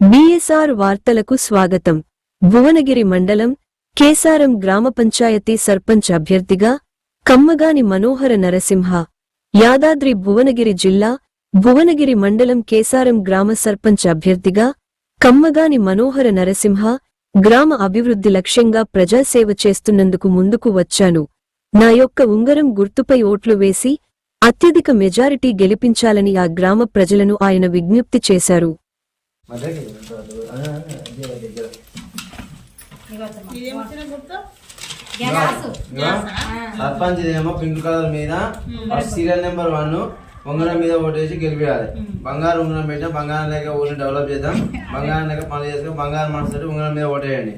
BSR వార్తలకు స్వాగతం. భువనగిరి మండలం కేసారం గ్రామ పంచాయతీ సర్పంచ్ అభ్యర్థిగా కమ్మగాని మనోహర నరసింహ. యాదాద్రి భువనగిరి జిల్లా భువనగిరి మండలం కేసారం గ్రామ సర్పంచ్ అభ్యర్థిగా కమ్మగాని మనోహర నరసింహ గ్రామ అభివృద్ధి లక్ష్యంగా ప్రజాసేవ చేస్తున్నందుకు ముందుకు వచ్చాను. నా యొక్క ఉంగరం గుర్తుపై ఓట్లు వేసి అత్యధిక మెజారిటీ గెలిపించాలని ఆ గ్రామ ప్రజలను ఆయన విజ్ఞప్తి చేశారు. మధ్యకి అదే అదే దగ్గర సర్పంచ్ ఇదేమో పింక్ కలర్ మీద సీరియల్ నెంబర్ వన్ ఉంగరం మీద ఓటేసి గెలిపించాలి బంగారు ఉంగరం పెట్టినా బంగారం లేక ఊరిని డెవలప్ చేద్దాం. బంగారం లేక పనులు చేసుకుని బంగారం మనసు ఉంగరం మీద ఓటేయండి?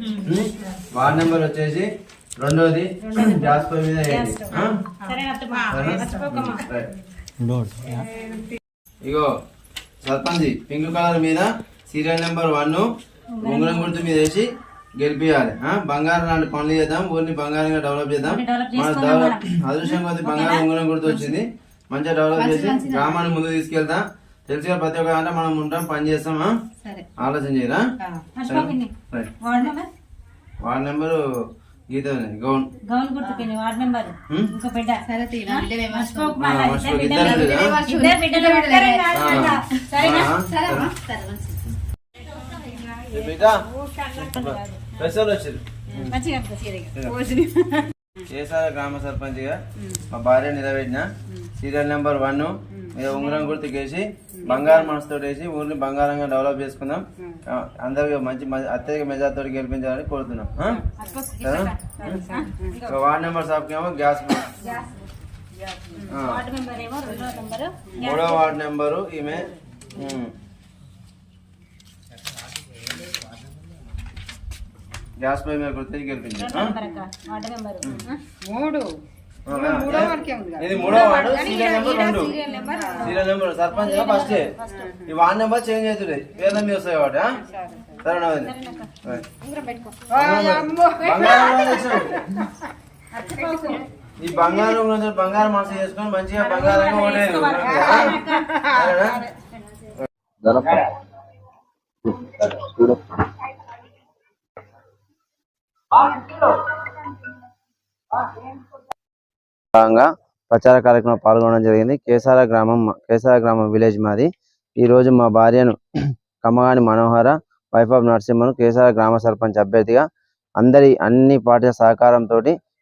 వార్డ్ నెంబర్ వచ్చేసి రెండోది గ్యాస్ పొయ్యి మీద వేయండి. ఇగో సర్పంచ్ పింక్ కలర్ మీద సీరియల్ నెంబర్ వన్. ఉంగరం గుర్తు మీద వేసి గెలిపియాలి? బంగారం లాంటి పనులు చేద్దాం. ఊరిని బంగారంగా డెవలప్ చేద్దాం. మన డెవలప్ అదృష్టం కొద్ది బంగారం ఉంగరం గుర్తు వచ్చింది. మంచిగా డెవలప్ చేసి గ్రామాన్ని ముందు తీసుకెళ్తాం తెలుసుగా ప్రతి ఒక్క అంటే మనం ఉంటాం పని చేస్తామా ఆలోచన చేయరా. Ward number? Geetha. Gown. Gown గుర్తుపోయింది ward? ఇంకో బిడ్డ. ఆ, సరే. కేసార గ్రామ సర్పంచ్గా మా భార్య నిలబెట్టిన. Serial number one. మీద ఉంగరం గుర్తుకేసి బంగారం మనసుతో వేసి ఊరిని బంగారంగా డెవలప్ చేసుకుందాం. అందరికి మంచి అత్యధిక మెజార్తో గెలిపించాలని కోరుతున్నాం. వార్డ్ నెంబర్ సాబ్కి ఏమో గ్యాస్ మూడో వార్డ్ నెంబరు ఈమె. గ్యాస్ పై మీద గుర్తించి గెలిపించాం ఆ? నంబర్ అక్క వార్డ్ మెంబర్ ఇది మూడో సీరియల్ నెంబర్ రెండు. Serial number sarpanch first. ఈ వార్డ్ నెంబర్ చేంజ్ అవుతుంది. మీద వస్తాయి? సరే. బంగారం. ఈ బంగారం బంగారం మనసు చేసుకొని మంచిగా బంగారంగా ఓడేది భాగంగా ప్రచార కార్యక్రమం పాల్గొనడం జరిగింది. కేసార గ్రామం కేసార గ్రామం విలేజ్ మాది. ఈ రోజు మా భార్యను కమ్మగాని మనోహర వైఫ్ ఆఫ్ నరసింహను కేసార గ్రామ సర్పంచ్ అభ్యర్థిగా అందరి అన్ని పార్టీల సహకారంతో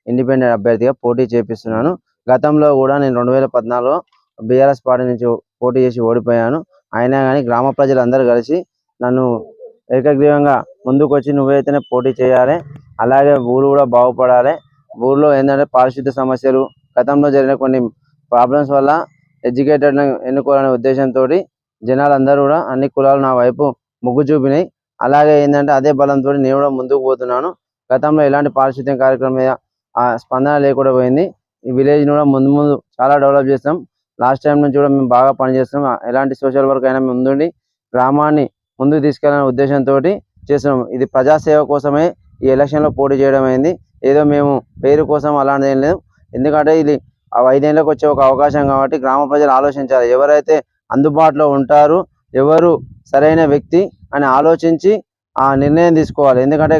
ఇండిపెండెంట్ అభ్యర్థిగా పోటీ చేపిస్తున్నాను. గతంలో కూడా నేను రెండు వేల పద్నాలుగులో బీఆర్ఎస్ పార్టీ నుంచి పోటీ చేసి ఓడిపోయాను. అయినా కానీ గ్రామ ప్రజలందరూ కలిసి నన్ను ఏకగ్రీవంగా ముందుకు వచ్చి నువ్వైతేనే పోటీ చేయాలి. అలాగే ఊరు కూడా బాగుపడాలి. ఊర్లో ఏంటంటే పారిశుద్ధ్య సమస్యలు గతంలో జరిగిన కొన్ని ప్రాబ్లమ్స్ వల్ల ఎడ్యుకేటెడ్ ఎన్నుకోవాలనే ఉద్దేశంతో జనాలందరూ కూడా అన్ని కులాలు నా వైపు మొగ్గు చూపినాయి. అలాగే ఏంటంటే అదే బలంతో నేను కూడా ముందుకు పోతున్నాను. గతంలో ఎలాంటి పారిశుద్ధ్యం కార్యక్రమం మీద ఆ స్పందన లేకుండా పోయింది. ఈ విలేజ్ కూడా ముందు ముందు చాలా డెవలప్ చేస్తాం. లాస్ట్ టైం నుంచి కూడా మేము బాగా పనిచేస్తున్నాం ఎలాంటి సోషల్ వర్క్ అయినా మేము ముందుండి గ్రామాన్ని ముందుకు తీసుకెళ్ళనే ఉద్దేశంతో చేస్తున్నాం ఇది ప్రజాసేవ కోసమే ఈ ఎలక్షన్లో పోటీ చేయడం అయింది. ఏదో మేము పేరు కోసం అలాంటిది ఏం లేదు. ఎందుకంటే ఇది ఆ ఐదేళ్ళకి వచ్చే ఒక అవకాశం కాబట్టి గ్రామ ప్రజలు ఆలోచించాలి. ఎవరైతే అందుబాటులో ఉంటారు ఎవరు సరైన వ్యక్తి అని ఆలోచించి ఆ నిర్ణయం తీసుకోవాలి. ఎందుకంటే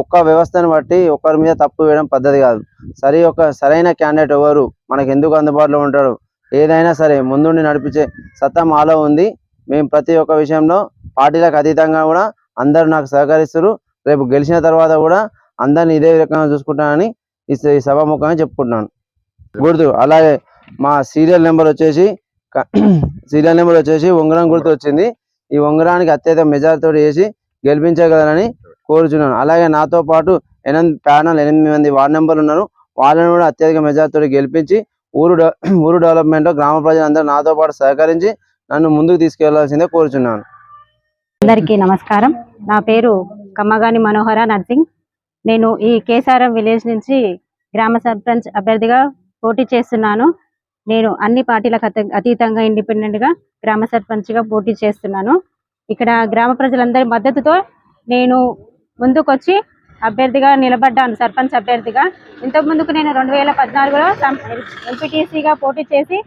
ఒక్క వ్యవస్థను బట్టి ఒకరి మీద తప్పు వేయడం పద్ధతి కాదు. సరి ఒక సరైన క్యాండిడేట్ ఎవరు మనకు ఎందుకు అందుబాటులో ఉంటాడు? ఏదైనా సరే ముందుండి నడిపించే సత్తా మాలో ఉంది. మేము ప్రతి ఒక్క విషయంలో పార్టీలకు అతీతంగా కూడా అందరూ నాకు సహకరిస్తారు రేపు గెలిచిన తర్వాత కూడా అందరిని ఇదే రకంగా చూసుకుంటానని ఈ సభాముఖంగా చెప్పుకుంటున్నాను. గుర్తు అలాగే మా సీరియల్ నెంబర్ వచ్చేసి సీరియల్ నెంబర్ వచ్చేసి ఉంగరం గుర్తు వచ్చింది. ఈ ఉంగరానికి అత్యధిక మెజార్టీతో వేసి గెలిపించగలరని కోరుచున్నాను. అలాగే నాతో పాటు ఎనిమిది ప్యానల్ ఎనిమిది మంది వార్డు నెంబర్లు ఉన్నారు. వాళ్ళని కూడా అత్యధిక మెజార్టీతో గెలిపించి ఊరు ఊరు డెవలప్మెంట్ గ్రామ ప్రజలందరూ నాతో పాటు సహకరించి నన్ను ముందుకు తీసుకెళ్ళాల్సిందే కోరుచున్నాను. అందరికీ నమస్కారం. నా పేరు కమ్మగాని మనోహర నర్సింగ్. నేను ఈ కేసారం విలేజ్ నుంచి గ్రామ సర్పంచ్ అభ్యర్థిగా పోటీ చేస్తున్నాను. నేను అన్ని పార్టీలకు అతీతంగా ఇండిపెండెంట్గా గ్రామ సర్పంచ్గా పోటీ చేస్తున్నాను. ఇక్కడ గ్రామ ప్రజలందరి మద్దతుతో నేను ముందుకొచ్చి అభ్యర్థిగా నిలబడ్డాను సర్పంచ్ అభ్యర్థిగా. ఇంతకు ముందుకు నేను రెండు వేల పద్నాలుగులో ఎంపీటీసీగా పోటీ చేసి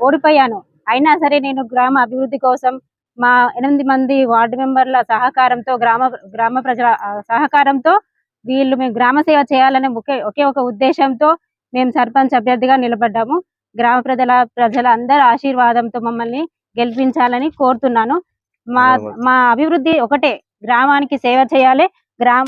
ఓడిపోయాను. అయినా సరే నేను గ్రామ అభివృద్ధి కోసం మా ఎనిమిది మంది వార్డు మెంబర్ల సహకారంతో గ్రామ గ్రామ ప్రజల సహకారంతో వీళ్ళు మేము గ్రామ సేవ చేయాలనే ఒకే ఒకే ఒక ఉద్దేశంతో మేము సర్పంచ్ అభ్యర్థిగా నిలబడ్డాము. గ్రామ ప్రజల ప్రజల అందరి ఆశీర్వాదంతో మమ్మల్ని గెలిపించాలని కోరుతున్నాను. మా మా అభివృద్ధి ఒకటే. గ్రామానికి సేవ చేయాలి. గ్రామ